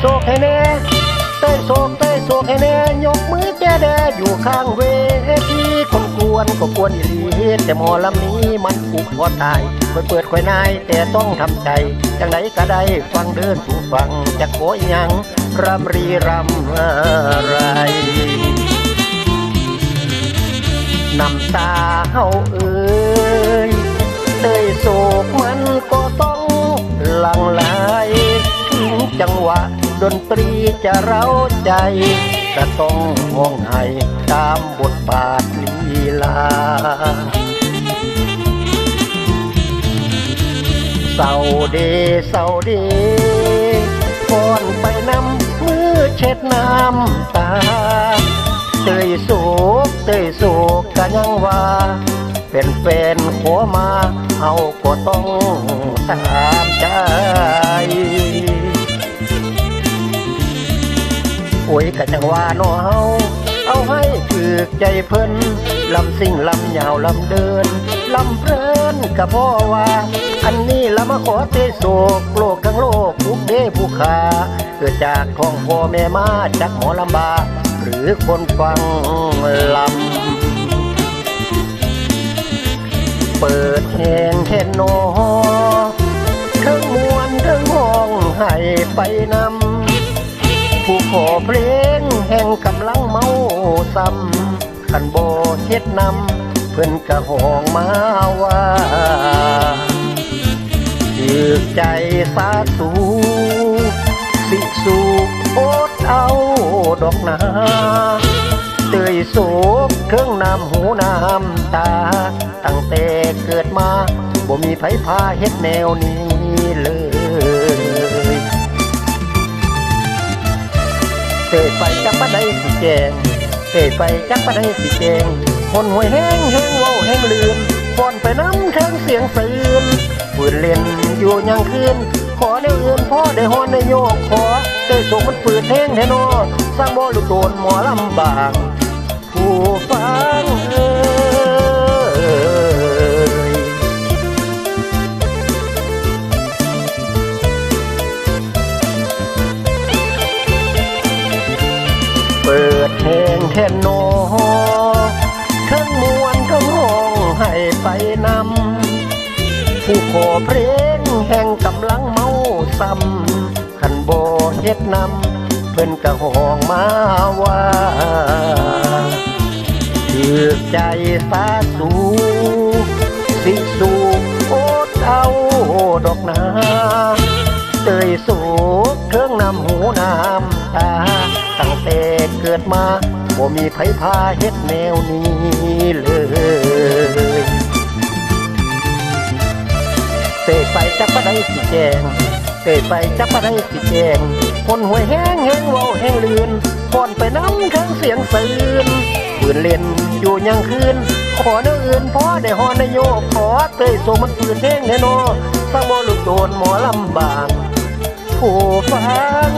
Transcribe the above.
โศกให้แน่ยกมือแจแดอยู่ข้างเวทีคนกวนก็กวนอีหลีแต่หมอลำนี้มันผูกคอตายคอยเปิดคอยนายแต่ต้องทำใจจังไหนก็ได้ฟังเดินสู่ฟังจะโกยยังรำรีรำอะไรน้ำตาเฮาเอ่ย ดนตรีจะเร้าใจก็ต้องมองให้ตามบทบาทลีลา เศร้าเดเศร้าเดก่อนไปนำมือเช็ดน้ำตาเตยโศกเตยโศกกันยังว่าเป็นแฟนขอมา เอาก็ต้องตามใจ โอ้ยกะจังว่านาะเฮาเอาให้คือใจเพิ่นลำสิ่งลำยาวลำเดินลำเพลินกะพ่อว่า อันนี้ละมาขอเตโศกโลกทั้งโลกทุกเดผู้ขาเกิดจากท้องพ่อแม่มาจากหมอลำบากหรือคนฟังลำ เปิดแหงแค่นอเทิงมวนเทิงห้องให้ไปนำผู้ ขอเพลงแห่งกำลังเมาซ้ำขันโบเฮ็ดนำเพื่อนกะหองมาว่าถือใจสาสูสิสูโอดเอาดอกนาเตยโศกเครื่องน้ำหูน้ำตา ตั้งแต่เกิดมาบ่มีไผพาเฮ็ดแนวนี้เลย เตยไปจักปะได้สิแจงเตยไปจักปะได้สิแจงคนหวยแห้งแห้งเว้าแห้งลืนฟอนไปน้ำเทิงเสียงสืนปืนเล่นอยู่ยังคืนขอได้เอื่นพ่อได้ฮอนได้โยกขอเตยโศกมันปืนแห้งแท้นอสร้างบ่อลูกโดนหมอลำบากผู้ฟัง เพลงแค่อทั้งมวนทั้งห้องให้ไปนำผู้ขอเพลงแห่งกำลังเมาซ้ำขันโบเฮ็ดนำเพิ่นกระห้องมาว่าถือใจสาสูสิสูโอดเอาดอกนาเตยสูเครื่องนำหูน้ำตาตั้งแต่เกิดมา บ่มีไผพาเฮ็ดแนวนี้เลยเตยไปจักปะได้สิแจงเตยไปจักปะได้สิแจงคนหวยแห้งแห้งเว้าแห้งลืนพอนไปน้ำเครื่องเสียงสืนปืนเล่นอยู่ยังคืนขอเนื้ออื่นพอได้ฮอนโยขอเตยโซมันปืนแห้งแน่นอสร้างบ่ลูกโดนหมอลำบากผู้ฟัง